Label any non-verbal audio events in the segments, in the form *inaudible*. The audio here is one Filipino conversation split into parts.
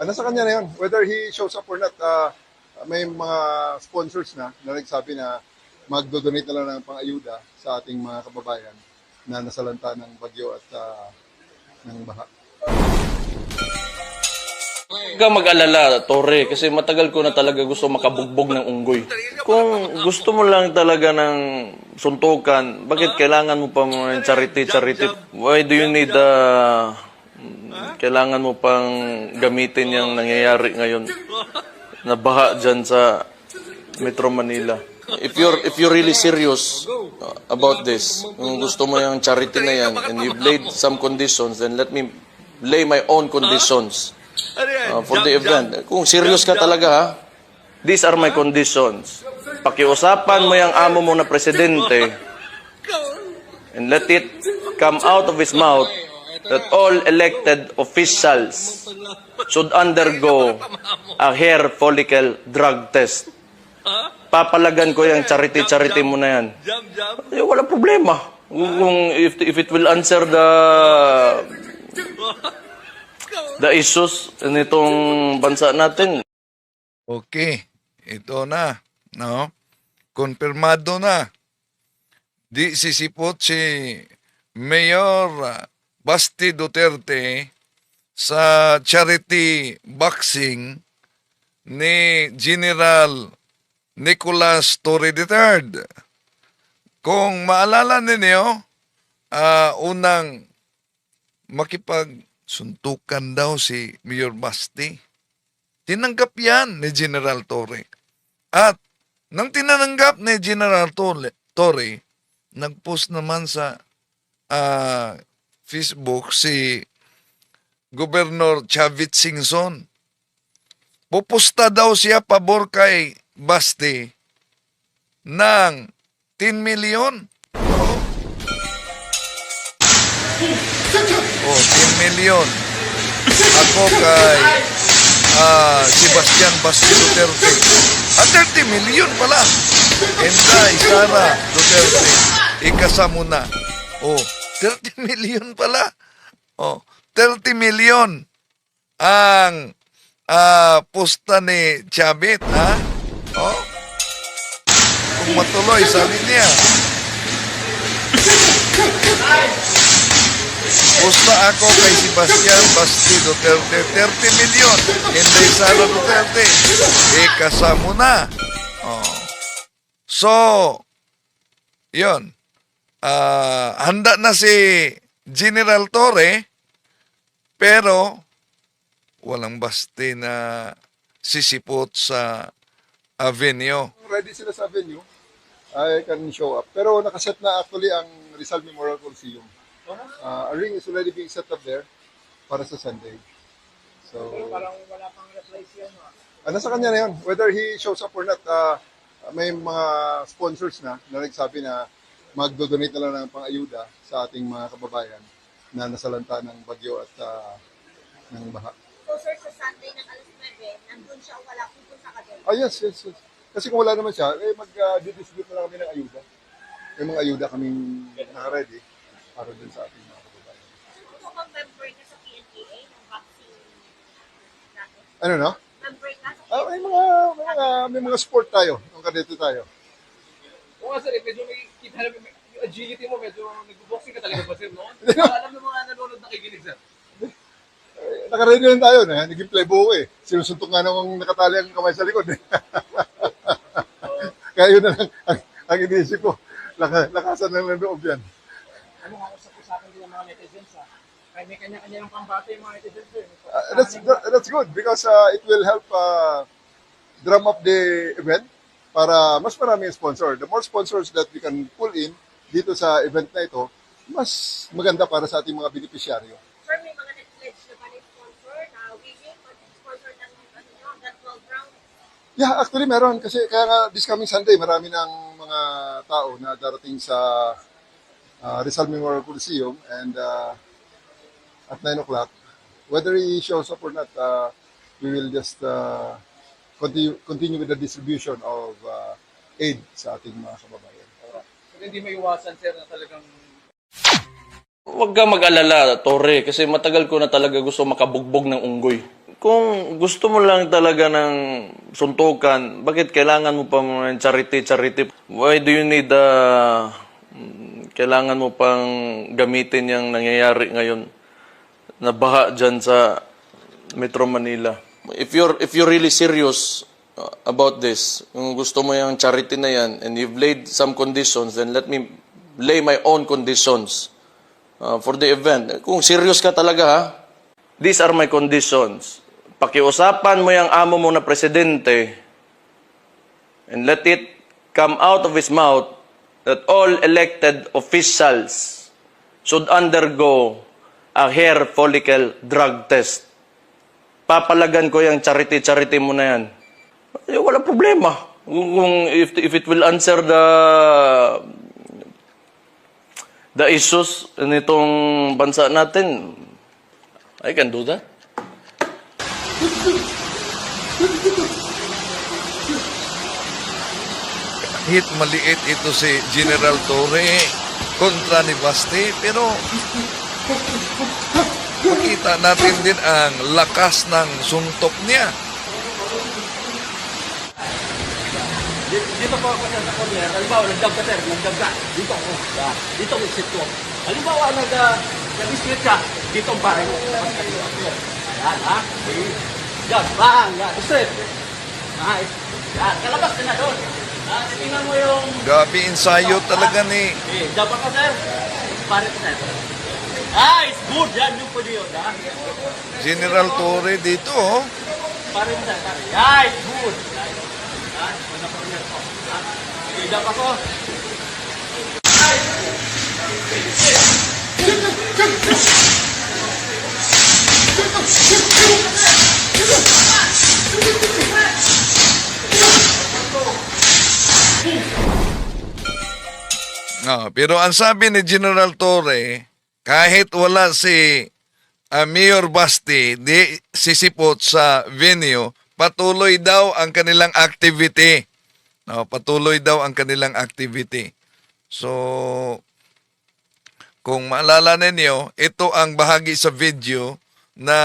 Ah, nasa kanya na yun. Whether he shows up or not, ah, may mga sponsors na na nagsabi na magdo-donate na lang ng pang-ayuda sa ating mga kababayan na nasalanta ng bagyo at ah, ng baha. Huwag ka mag-alala, Tore, kasi matagal ko na talaga gusto makabugbog ng unggoy. Kung gusto mo lang talaga ng suntukan, bakit kailangan mo pa mga charity, charity? Why do you need, uh, kailangan mo pang gamitin yung nangyayari ngayon na baha dyan sa Metro Manila? If you're if you're really serious about this, kung gusto mo yung charity na yan and you've laid some conditions, then let me lay my own conditions uh, for the event. Kung serious ka talaga ha, these are my conditions. Pakiusapan mo yung amo mo na presidente and let it come out of his mouth that all elected officials should undergo a hair follicle drug test. Papalagan ko yung charity-charity mo na yan. Eh, wala problema. Kung if, if it will answer the the issues nitong bansa natin, Okay, ito na, no? Konfirmado na. Di sisipot si Mayor Basti Duterte sa charity boxing ni General Nicolas Torre III. Kung maalala ninyo, ah, unang makipagsuntukan daw si Mayor Basti. Tinanggap yan ni General Torre. At nang tinanggap ni General Torre, nagpost naman sa ah, Facebook si Governor Chavit Singson. Pupusta daw siya pabor kay Basti ng 10 million. Oh, 10 million. Ako kay ah, Sebastian Basti Duterte. Ah, 30 million pala. Enday Sara Duterte. Ikasa mo. Oh, 30 million pala. Oh, 30 million ang ah, pusta ni Chavit, ha? Oh. Kung matuloy, sabi niya. Pusta ako kay Sebastian Basti Duterte, 30 million. Hindi Sara Duterte. Eh, kasamo na. Oh. So, yon. Ah, handa na si General Torre, pero walang basti na sisipot sa avenue. Ready sila sa venue, I can show up. Pero nakaset na actually ang Rizal Memorial Coliseum. Uh, a ring is already being set up there para sa Sunday. So, Parang wala pang replace yun. ah. Nasa kanya na yun. Whether he shows up or not, ah, may mga sponsors na na nagsabi na magdo-donate na lang ng pang-ayuda sa ating mga kababayan na nasalanta ng bagyo at ah, ng baha. So sir, sa Sunday ng alas 9, nandun siya o wala pupunta ka doon? Ah, yes, yes, yes. Kasi kung wala naman siya, eh, mag-distribute na lang kami ng ayuda. May mga ayuda kaming naka-ready para dun sa ating mga kababayan. Ano bang member ka sa PNPA ng vaccine natin? Ano no? Member ka sa Ah, may mga, may mga, may mga sport tayo. Nung kadito tayo. Sir, eh, medyo may kita na yung agility mo, medyo nag-boxing ka talaga ba sir, no? *laughs* Alam ng mga nanonood nakikinig sir. Naka-ready rin tayo. Na, naging playboy eh. Sinusuntok nga nung nakatali ang kamay sa likod. Eh. *laughs* Kaya yun na lang ang, ang inisip ko. Laka, lakasan lang ng loob yan. Ano nga usap-usapan din ng mga netizens ah. Kaya may kanya-kanya ng pambata yung mga netizens sir. Uh, that's that- that's good because uh, it will help uh, drum up the event para mas marami yung sponsor. The more sponsors that we can pull in dito sa event na ito, mas maganda para sa ating mga beneficiaryo. Sir, may mga net-pledge na ba sponsor na willing mag-sponsor ng ano hanggang 12 rounds? Yeah, actually meron kasi kaya nga this coming Sunday marami ng mga tao na darating sa uh, Rizal Memorial Coliseum and uh, at 9 o'clock, whether he shows up or not, uh, we will just uh, continue, continue with the distribution of uh, aid sa ating mga kababayan. Pero hindi may iwasan sir na talagang Huwag ka mag-alala, Tore, kasi matagal ko na talaga gusto makabugbog ng unggoy. Kung gusto mo lang talaga ng suntukan, bakit kailangan mo pa mga charity-charity? Why do you need uh, kailangan mo pang gamitin yung nangyayari ngayon na baha dyan sa Metro Manila? If you're, if you're really serious uh, about this, kung gusto mo yung charity na yan, and you've laid some conditions, then let me lay my own conditions uh, for the event. Kung serious ka talaga ha, these are my conditions. Pakiusapan mo yung amo mo na presidente and let it come out of his mouth that all elected officials should undergo a hair follicle drug test. Papalagan ko yung charity-charity mo na yan. Eh, wala problema. Kung, if, if it will answer the the issues nitong bansa natin, I can do that. Hit maliit ito si General Torre kontra ni Basti pero makita natin din ang lakas ng suntok niya. Dito, po ako sa corner. Halimbawa, nagdab ka sir, nagdab ka. Dito ako. Ah, dito ang exit ko. Halimbawa, nag, uh, nag-split ka. Dito ang mo. Sir. Ayan, ha? Okay. Yan, bang. Yan, straight. Nice. Yan, kalabas ka na doon. Ah, titingnan mo yung... Gabi ensayo talaga ni Eh, dapat ka sir. Pare ka sir. Ah, it's good. Yan, yung pwede yun, ha? General Torre dito. oh. Sir, pare. Yeah, it's good. Ha? Wala pa rin ako. Ha? Okay, dapat ko. Ah, pero ang sabi ni General Torre, kahit wala si ah, Mayor Basti di sisipot sa venue, patuloy daw ang kanilang activity. No, patuloy daw ang kanilang activity. So, kung maalala ninyo, ito ang bahagi sa video na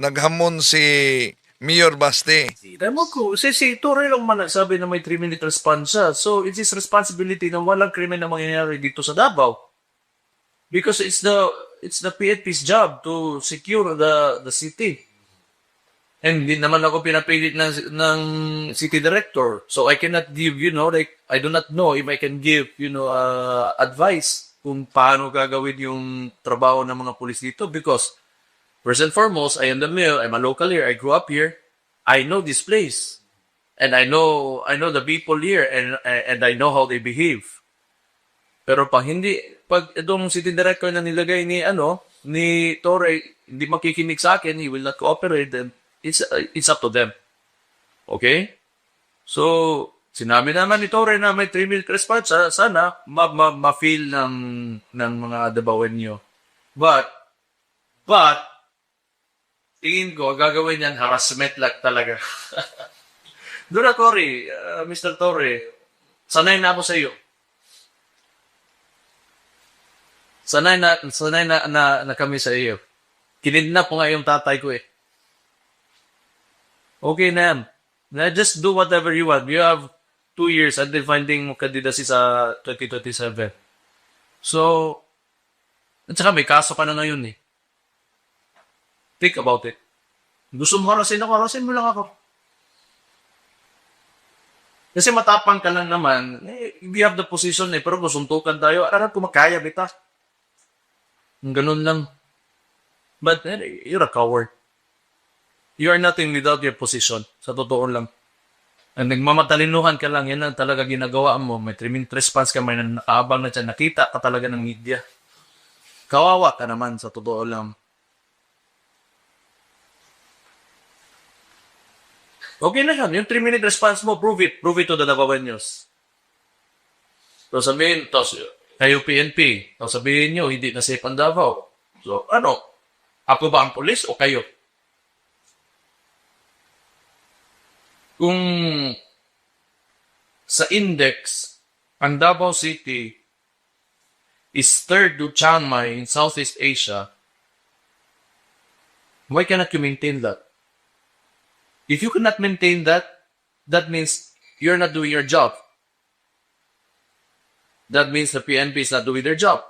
naghamon si Mayor Basti. Tama ko, si, si Torre lang man nagsabi na may 3-minute response. So, it's his responsibility na walang krimen na mangyayari dito sa Davao. Because it's the it's the PNP's job to secure the the city. And hindi naman ako pinapilit ng, ng city director. So, I cannot give, you know, like, I do not know if I can give, you know, uh, advice kung paano gagawin yung trabaho ng mga pulis dito because First and foremost, I am the mayor. I'm a local here. I grew up here. I know this place, and I know I know the people here, and and I know how they behave. Pero pag hindi, pag itong city director na nilagay ni ano ni Torre hindi makikinig sa akin, he will not cooperate. Then it's it's up to them. Okay? So sinabi naman ni Torre na may 3 minute response. Sa- Sana ma, ma, ma-feel ng ng mga Dabawenyo. But but tingin ko, gagawin yan, harassment lang talaga. *laughs* Na, Cory, uh, Mr. Torre, sanay na ako sa iyo. Sanay na, sanay na, na, na kami sa iyo. Kinidnap ko nga yung tatay ko eh. Okay na yan. Just do whatever you want. You have two years until finding mo candidacy sa 2027. So, at saka may kaso ka na ngayon eh. Think about it. Gusto mo harasin ako, harasin mo lang ako. Kasi matapang ka lang naman, eh, we have the position eh, pero kung suntukan tayo, ararap ko makaya, bita. Ganun lang. But eh, you're a coward. You are nothing without your position. Sa totoo lang. Ang nagmamatalinuhan ka lang, yan ang talaga ginagawa mo. May three-minute response ka, may nakaabang na dyan, nakita ka talaga ng media. Kawawa ka naman, sa totoo lang. Okay na yan. Yung 3-minute response mo, prove it. Prove it to the Davaoan News. So sabihin, tos, kayo PNP. So sabihin nyo, hindi na safe ang Davao. So ano? Ako ba ang polis o kayo? Kung sa index, ang Davao City is third to Chiang Mai in Southeast Asia, why cannot you maintain that? If you cannot maintain that, that means you're not doing your job. That means the PNP is not doing their job.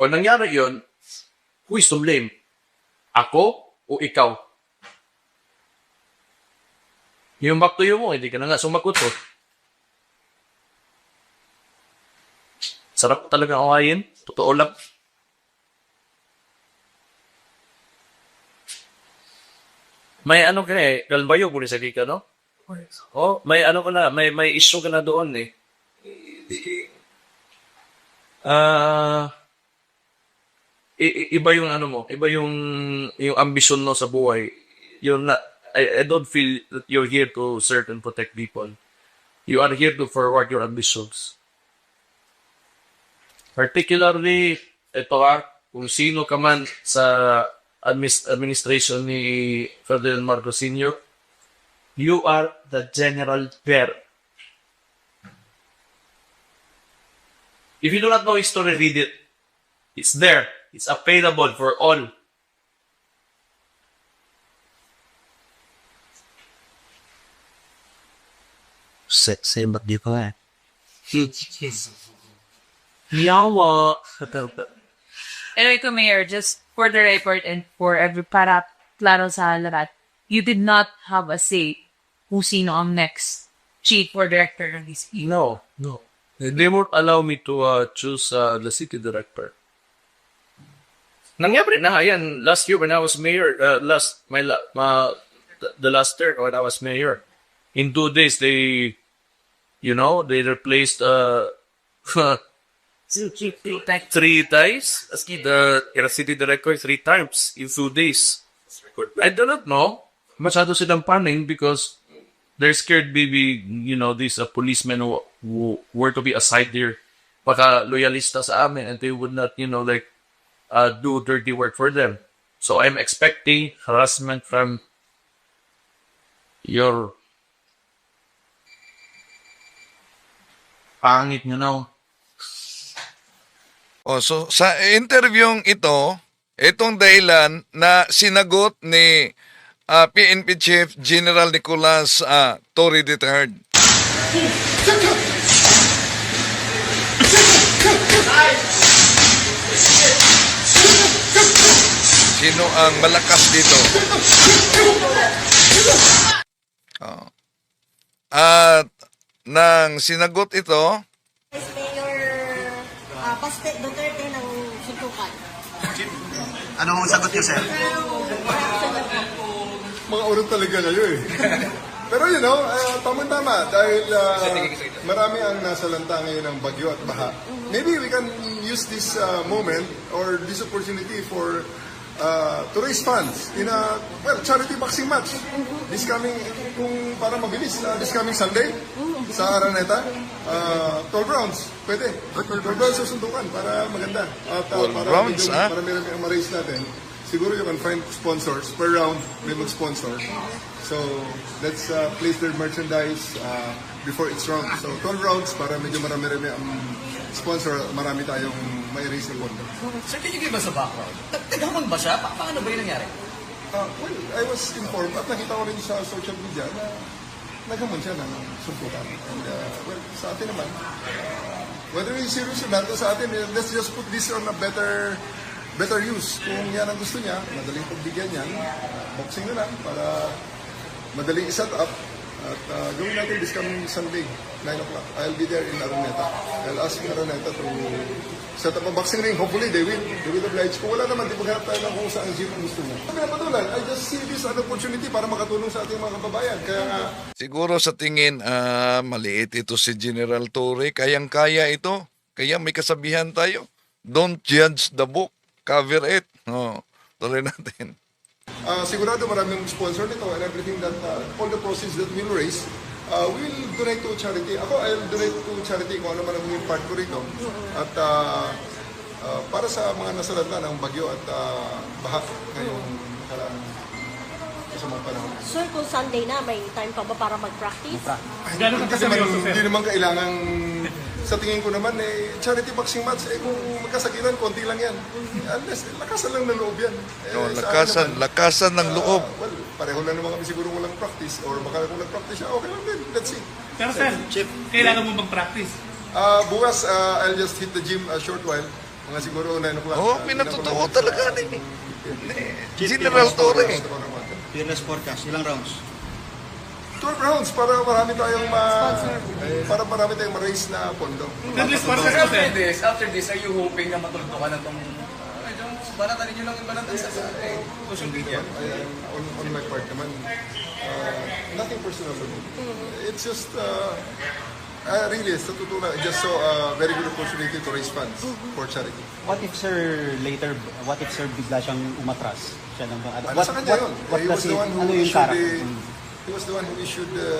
O nangyari yun, who is to blame? Ako o ikaw? Yung back to you mo, hindi ka na nga sumagot oh. Sarap talaga awayin. Totoo lang. May ano ka eh, kalbayo kung sa ka, no? Oh, may ano ka na, may may issue ka na doon eh. I- iba yung ano mo, iba yung yung ambition mo sa buhay. You're not I, I don't feel that you're here to serve and protect people. You are here to forward your ambitions. Particularly, ito ah, kung sino ka man sa administration ni Ferdinand Marcos Sr., you are the general bear. If you do not know history, read it. It's there. It's available for all. Say, say ba't di ko eh. Yawa. Anyway, to Mayor, just for the record and for every para klaro sa lahat, you did not have a say kung sino ang next chief or director ng DCP. No, no. They won't allow me to uh, choose uh, the city director. Nangyari na yan last year when I was mayor, uh, last my, ma, the last term when I was mayor. In two days they you know, they replaced uh *laughs* three times. The the city director three times in two days. I do not know. Masyado silang paning because they're scared maybe, you know, these uh, policemen who, who were to be assigned there, baka loyalista sa amin and they would not, you know, like, uh, do dirty work for them. So I'm expecting harassment from your pangit nyo now. O, so sa interviewing ito, itong dahilan na sinagot ni ah, PNP Chief General Nicolas uh, Torre III. Sino ang malakas dito? Oh. At nang sinagot ito, Mayor uh, Baste Duterte ng Suntukan. Anong sagot niyo, sir? Mga urong talaga na yun eh. *laughs* Pero you know, uh, tama-tama. Dahil uh, marami ang nasa lanta ngayon ng bagyo at baha. Maybe we can use this uh, moment or this opportunity for uh, to raise funds in a well charity boxing match. This coming kung para mabilis uh, this coming Sunday sa Araneta uh, 12 rounds pwede. 12 rounds susuntukan para maganda. At uh, 12 para rounds, medyo ah? marami ang ma-raise natin siguro you can find sponsors per round may mag-sponsor so let's uh, place their merchandise uh, before each round so 12 rounds para medyo marami-rami ang sponsor marami tayong may raise ng pondo Sir, can you give us a background? Tag- Tagamon ba siya? Pa- paano ba yung nangyari? Uh, well, I was informed at nakita ko rin sa social media na naghamon siya ng suntukan. And, uh, well, sa atin naman, uh, whether he's serious or not, sa atin, let's just put this on a better better use. Kung yan ang gusto niya, madaling pagbigyan yan, uh, boxing na lang para madaling i-set up. At uh, gawin natin this coming Sunday, 9 o'clock. I'll be there in Araneta. I'll ask Araneta to set up a boxing ring. Hopefully, they will. They will oblige. Kung wala naman, di maghanap tayo ng kung saan gym ang gusto niya. Pinapatulan, I just see this as an opportunity para makatulong sa ating mga kababayan. Kaya nga, Siguro sa tingin, ah, maliit ito si General Torre. Kayang-kaya ito. Kaya may kasabihan tayo. Don't judge the book. Cover it. Oh, tuloy natin. uh, *laughs* sigurado maraming sponsor nito and everything that, uh, all the proceeds that we'll raise, uh, we'll donate to charity. Ako, I'll donate to charity kung ano man ang maging part ko rito. At uh, uh, para sa mga nasalanta ng bagyo at uh, baha ngayong nakaraan sa mga panahon. Sir, kung Sunday na, may time pa ba para mag-practice? Kasi man, hindi naman kailangan sa tingin ko naman, eh, charity boxing match, eh, kung magkasakitan, konti lang yan. Unless, lakasan lang ng loob yan. Eh, No, sa akin lakasan, naman, lakasan ng loob. ah, well, pareho lang naman kami siguro walang practice or baka kung nag-practice siya, okay lang din. Let's see. Pero sir, kailangan mo mag-practice. Ah, bukas, ah, I'll just hit the gym a short while. Mga siguro 9 o'clock. Oh, Ah, pinatutuo tingnan ko lang talaga ni General Torre. Fearless forecast, ilang rounds? 12 rounds para marami tayong ma... Para marami tayong ma-raise na pondo. Fearless forecast mo sir. this, after this, are you hoping na matuldo ka na itong... Banatan ninyo lang yung banatan sa social media. I- on, on my part naman, uh, nothing personal to me. It's just, uh, uh, really, sa totoo lang, I just saw a very good opportunity to raise funds for charity. What if sir later, what if sir bigla siyang umatras? Siya lang ba? Ano sa kanya yun? what he does was it, the one who ano he was the one who issued the,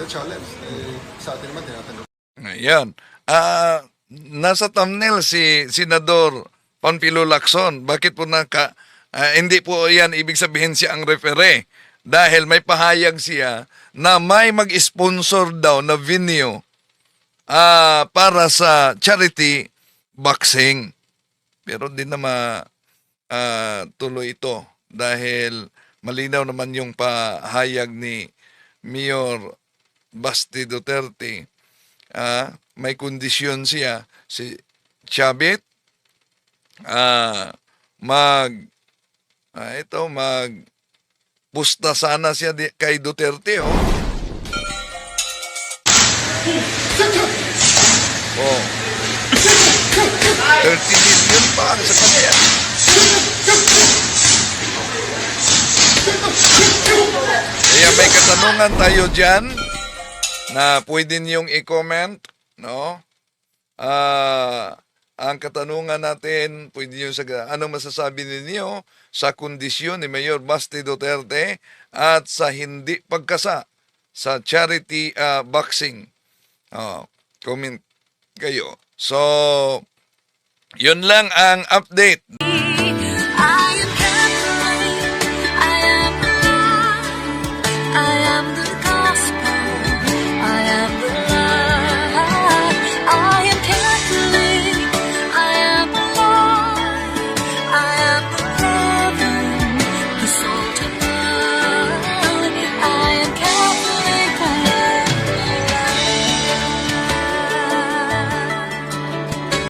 the challenge. Eh, sa atin naman, tinatanggap. Ayan. Ah, nasa thumbnail si Senador Panfilo Lacson. Bakit po naka ah, hindi po 'yan ibig sabihin siya ang referee dahil may pahayag siya na may mag-sponsor daw na venue ah, para sa charity boxing. Pero di na ma ah, tuloy ito dahil malinaw naman yung pahayag ni Mayor Basti Duterte ah, may kondisyon siya si Chabit ah mag ah, ito mag pusta sana siya di, kay Duterte oh. Oh. 30 million pa sa kanya. Kaya may katanungan tayo dyan na pwede niyong i-comment, no? Ah, ang katanungan natin, pwede niyo sa anong masasabi ninyo sa kondisyon ni Mayor Basti Duterte at sa hindi pagkasa sa charity ah, boxing. Oh, comment kayo. So, yun lang ang update.